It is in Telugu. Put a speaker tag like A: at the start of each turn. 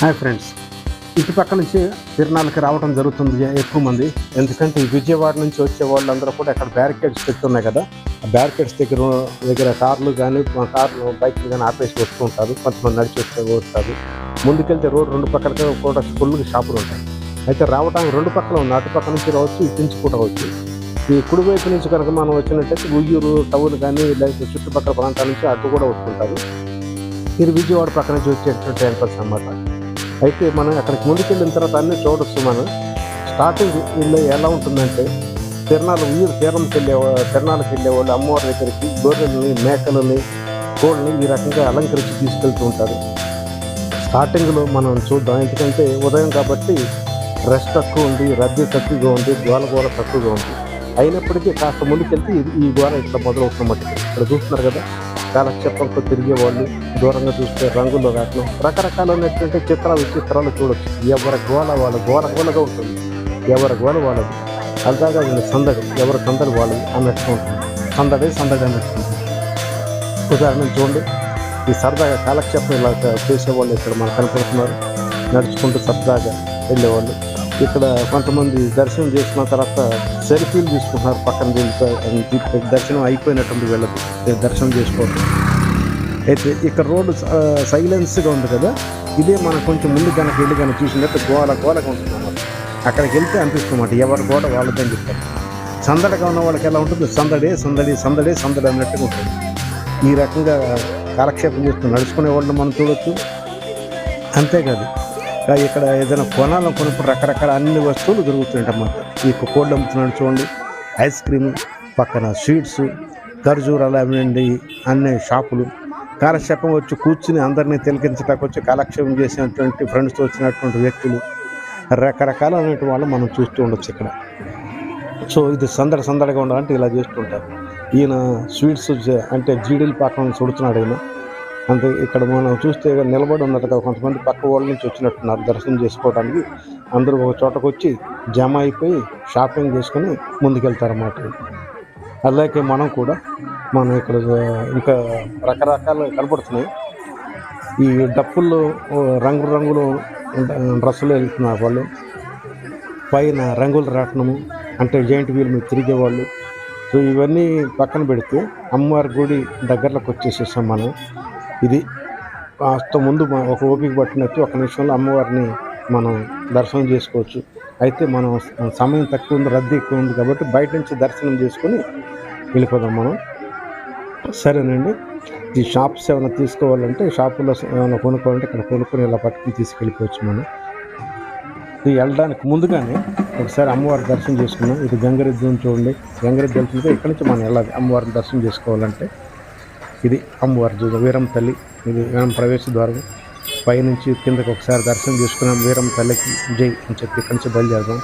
A: హాయ్ ఫ్రెండ్స్ ఇటు పక్క నుంచి తిరునాళ్ళకి రావడం జరుగుతుంది ఎక్కువ మంది. ఎందుకంటే ఈ విజయవాడ నుంచి వచ్చే వాళ్ళందరూ కూడా అక్కడ బ్యారికేడ్స్ పెట్టున్నాయి కదా. ఆ బ్యారికేడ్స్ దగ్గర దగ్గర కార్లు కానీ కార్లు బైక్లు కానీ ఆపేసి వస్తూ ఉంటారు. కొంతమంది నడిచి వస్తూ వస్తారు. ముందుకెళ్తే రోడ్ రెండు పక్కల కూడా ఫుల్గా షాపులు ఉంటాయి. అయితే రావడానికి రెండు పక్కల ఉంది. అటు పక్క నుంచి రావచ్చు ఇటు నుంచి కూడా రావచ్చు. ఈ కుడివైపు నుంచి కనుక మనం వచ్చినట్టయితే ఉయ్యూరు టౌన్ కానీ లేకపోతే చుట్టుపక్కల ప్రాంతాల నుంచి అటు కూడా వస్తుంటారు. ఇది విజయవాడ పక్క నుంచి వచ్చేటువంటి టెంపుల్స్ అన్నమాట. అయితే మనం అక్కడికి ముందుకెళ్ళిన తర్వాత అన్ని చూడొచ్చు మనం. స్టార్టింగ్ వీళ్ళు ఎలా ఉంటుందంటే తిరణాలు ఊరు తీరంకి వెళ్ళే తిరణాలకు వెళ్ళేవాళ్ళు అమ్మవారి దగ్గరికి గొర్రెల్ని మేకలని కోళ్ళని ఈ రకంగా అలంకరించి తీసుకెళ్తూ ఉంటారు. స్టార్టింగ్లో మనం చూద్దాం. ఎందుకంటే ఉదయం కాబట్టి రెస్ట్ తక్కువ ఉంది రద్దీ తక్కువగా ఉంది గోల గోల తక్కువగా ఉంది. అయినప్పటికీ కాస్త ముందుకెళ్తే ఇది- ఈ గోల ఇట్లా మొదలవుతున్నమాట ఇక్కడ చూస్తున్నారు కదా కాలక్షేపంతో తిరిగే వాళ్ళు. దూరంగా చూస్తే రంగుల్లో రావడం రకరకాలైనటువంటి చిత్రాలు చిత్రాలు చూడొచ్చు. ఎవరి గోల వాళ్ళ గోల గోలగా ఉంటుంది. ఎవరి గోల వాళ్ళది అంతగా వీళ్ళ సందడి ఎవరి సందడి వాళ్ళది అన్నట్టు ఉంటుంది. సందడి సందడి అన్నట్టు ఉదాహరణ చూడండి ఈ సరదాగా కాలక్షేపం ఇలా చేసేవాళ్ళు ఇక్కడ మనకు కనపడుతున్నారు. నడుచుకుంటూ సరదాగా వెళ్ళేవాళ్ళు. ఇక్కడ కొంతమంది దర్శనం చేసుకున్న తర్వాత సెల్ఫీలు తీసుకుంటున్నారు పక్కన వెళ్ళిపోయి దర్శనం అయిపోయినటువంటి వెళ్ళదు దర్శనం చేసుకోవడం అయితే ఇక్కడ రోడ్డు సైలెన్స్గా ఉంది కదా. ఇదే మనం కొంచెం ముందు కనుక వెళ్ళి కనుక చూసినట్టు గోల గోలగా ఉంటుంది అన్నమాట. అక్కడికి వెళ్తే అనిపిస్తున్నమాట ఎవరి గోడ వాళ్ళదని చెప్తారు సందడిగా ఉన్న వాళ్ళకి ఎలా ఉంటుంది సందడి సందడి సందడి సందడి అన్నట్టుగా ఉంటుంది. ఈ రకంగా కాలక్షేపం చేస్తూ నడుచుకునే వాళ్ళని మనం చూడొచ్చు. అంతేకాదు ఇక్కడ ఏదైనా కొనాలనుకున్నప్పుడు రకరకాల అన్ని వస్తువులు దొరుకుతుంటాయి అన్నమాట. ఈ కోళ్ళు అమ్ముతున్నాడు చూడండి ఐస్ క్రీమ్ పక్కన స్వీట్స్ ఖర్జూరాలు అవండి అన్ని షాపులు. కాలక్షేపం వచ్చి కూర్చుని అందరినీ తిలకించడానికి వచ్చి కాలక్షేపం చేసినటువంటి ఫ్రెండ్స్తో వచ్చినటువంటి వ్యక్తులు రకరకాలైనటువంటి వాళ్ళు మనం చూస్తూ ఉండొచ్చు ఇక్కడ. సో ఇది సందడి సందడిగా ఉండాలంటే ఇలా చేస్తుంటారు. ఈయన స్వీట్స్ అంటే జీడీలు పాకం చుడుతున్నాడు ఈయన. అంతే ఇక్కడ మనం చూస్తే నిలబడి ఉన్నట్టుగా కొంతమంది పక్క వాళ్ళ నుంచి వచ్చినట్టున్నారు దర్శనం చేసుకోవడానికి అందరూ ఒక చోటకు వచ్చి జమ అయిపోయి షాపింగ్ చేసుకొని ముందుకెళ్తారన్నమాట. అలాగే మనం కూడా మనం ఇక్కడ ఇంకా రకరకాలు కనపడుతున్నాయి. ఈ డప్పుల్లో రంగు రంగులు డ్రెస్సులు వెళ్తున్నారు వాళ్ళు. పైన రంగులు రాటనము అంటే జైంట్ వీల్ మీద తిరిగేవాళ్ళు సో ఇవన్నీ పక్కన పెడితే అమ్మవారి గుడి దగ్గరలోకి వచ్చేసేసాం మనం. ఇది కాస్త ముందు ఒక ఓపిక పట్టినట్టు ఒక నిమిషంలో అమ్మవారిని మనం దర్శనం చేసుకోవచ్చు. అయితే మనం సమయం తక్కువ ఉంది రద్దీ ఎక్కువ ఉంది కాబట్టి బయట నుంచి దర్శనం చేసుకొని వెళ్ళిపోదాం మనం. సరేనండి. ఈ షాప్స్ ఏమైనా తీసుకోవాలంటే షాపులో ఏమైనా కొనుక్కోవాలంటే ఇక్కడ కొనుక్కొని ఇలా పట్టుకుని తీసుకెళ్ళిపోవచ్చు మనం. ఇది వెళ్ళడానికి ముందుగానే ఒకసారి అమ్మవారి దర్శనం చేసుకున్నాం ఇది గంగరెద్దుని చూడండి. గంగరెద్దు వెళ్తుంటే ఇక్కడి నుంచి మనం వెళ్ళాలి. అమ్మవారిని దర్శనం చేసుకోవాలంటే ఇది అమ్మవారి జూ- వీరం తల్లి. ఇది వీరం ప్రవేశ ద్వారం. పైనుంచి కిందకి ఒకసారి దర్శనం చేసుకున్నాం. వీరం తల్లికి జై అని చెప్పి ఇక్కడి నుంచి బయలుదేరదాం.